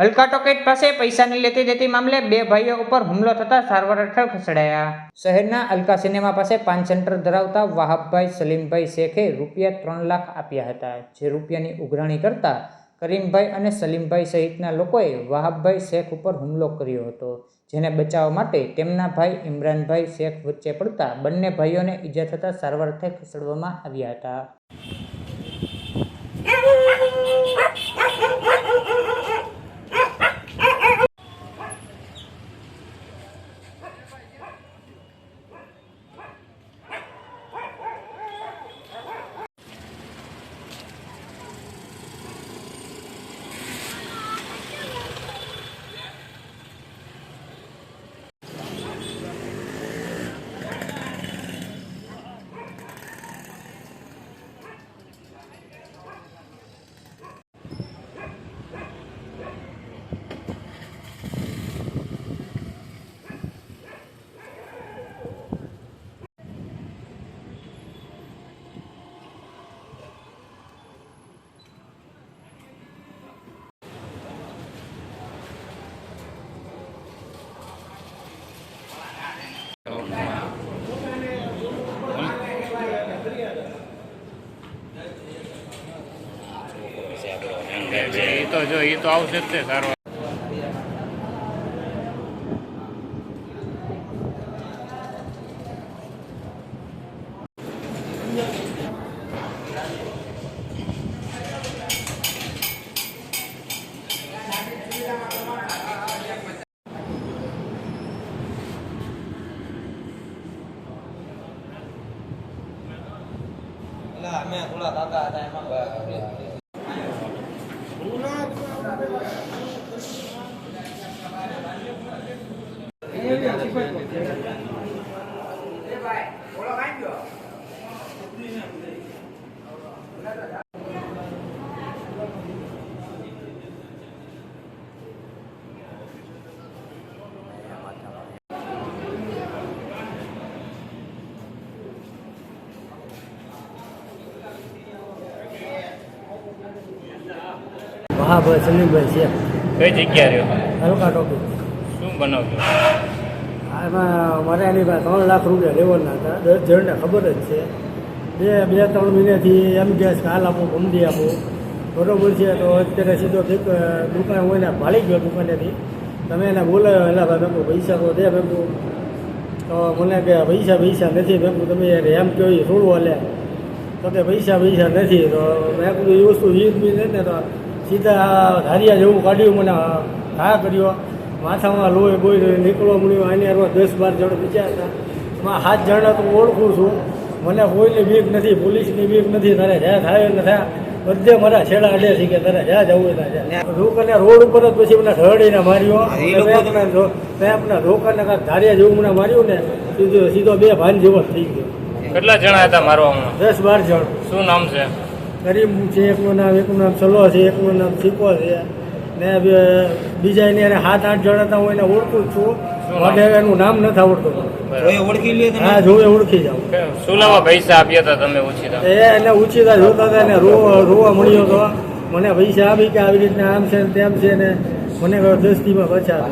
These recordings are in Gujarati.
અલકા ટોકેટ પાસે પૈસાની લેતી દેતી મામલે બે ભાઈઓ ઉપર હુમલો થતા સારવાર હેઠળ ખસેડાયા. શહેરના અલકા સિનેમા પાસે પાન સેન્ટર ધરાવતા વાહબભાઈ સલીમભાઈ શેખે રૂપિયા ત્રણ લાખ આપ્યા હતા, જે રૂપિયાની ઉઘરાણી કરતા કરીમભાઈ અને સલીમભાઈ સહિતના લોકોએ વાહબભાઈ શેખ ઉપર હુમલો કર્યો હતો, જેને બચાવવા માટે તેમના ભાઈ ઇમરાનભાઈ શેખ વચ્ચે પડતા બંને ભાઈઓને ઈજા થતાં સારવાર અર્થે ખસેડવામાં આવ્યા હતા એ જો એ તો આવશે જ તે સારવાર. અમે થોડા કાકા હતા એમાં 嗯好的还有两块 મહાભાઈ સલીમભાઈ છે. કઈ જગ્યા રહ્યો? હલકા ટોપી. શું બનાવજો આમાં મારે એની પાસે ત્રણ લાખ રૂપિયા લેવાના હતા. દસ જણને ખબર જ છે. બે બે ત્રણ મહિનાથી એમ કે હાલ આપો ગમતી આપો. બરોબર છે તો અત્યારે સીધો દુકાન હોય ને ભાળી ગયો દુકાનેથી. તમે એને બોલાવ્યો એલા ભાઈ મેં પૈસા તો દે મેં તો મને કે પૈસા પૈસા નથી મેં તમે એમ કહો એ થોડું હાલે. તો કે પૈસા પૈસા નથી. તો મેં કીધું એ વસ્તુ વીસ બી નથી ને તો સીધા ધારિયા જેવું કાઢ્યું મને ઘા કર્યો. માથામાં લોહી બોઈ નીકળવા મળ્યું. આની હારમાં દસ બાર જણ બીજા હતા. એમાં સાત જણા તો ઓળખું છું. મને કોઈની બીક નથી પોલીસની બીક નથી તારે જ્યાં થાય ને થાય. બધે મારા છેડા અડે છે કે તારે જ્યાં જવું હોય ત્યાં. રોકને રોડ ઉપર જ પછી મને ઢળીને માર્યો. મેં મેં આપણા રોકાને કાંઈક ધારિયા જેવું મને માર્યું ને સીધો સીધો બે ભાન જેવો જ થઈ ગયો. કેટલા જણા હતા મારવામાં? દસ બાર જણ. શું નામ છે? કરીમ છે એકનું નામ એકનું નામ સલો છે એકનું નામ સિકો છે. ને બીજા એની હારે હાથ આઠ જણ હતા હું એને ઓળખું જ છું માટે એનું નામ નથી આવડતું. ઓળખી લે હા જોવે ઓળખી જાઉં કે પૈસા આપ્યા હતા તમે ઉછીતા એ એને ઉછીતા જોતા હતા ને રોવા રોવા મળ્યો તો. મને પૈસા આપી કે આવી રીતના આમ છે ને તેમ છે ને મને કહ્યું દસ બચા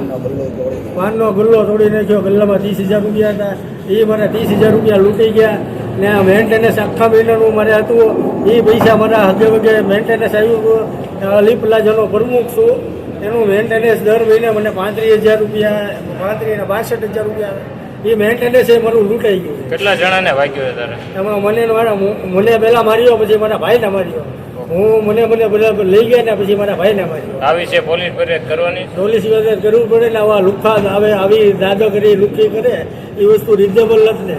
પાનનો ગલ્લો તોડી નાખ્યો ગલ્લામાં ત્રીસ હજાર રૂપિયા હતા. એ મને ત્રીસ હજાર રૂપિયા લૂંટી ગયા. ને મેન્ટેનન્સ આખા મહિનાનું મારે હતું. એ પૈસા મારા હગે વગે મેન્ટેનન્સ આવ્યું હતું. અલી પ્લાઝાનો પ્રમુખ છું. એનું મેન્ટેનન્સ દર મહિને મને પાંત્રીસ હજાર રૂપિયા પાંત્રીસ ને બાસઠ હજાર રૂપિયા એ મેન્ટેનન્સ એ મારું લૂંટાઈ ગયું. કેટલા જણાને વાગ્યો તારે? એમાં મને મારા મને પહેલાં માર્યો પછી મારા ભાઈને માર્યો. હું મને મને બધા લઈ ગયા ને પછી મારા ભાઈને માર્યો. આવી છે પોલીસ ફરિયાદ કરવાની? પોલીસ ફરિયાદ કરવું પડે ને આવા લુખા આવે આવી દાદો કરી લુખી કરે એ વસ્તુ રિઝનેબલ નથી ને.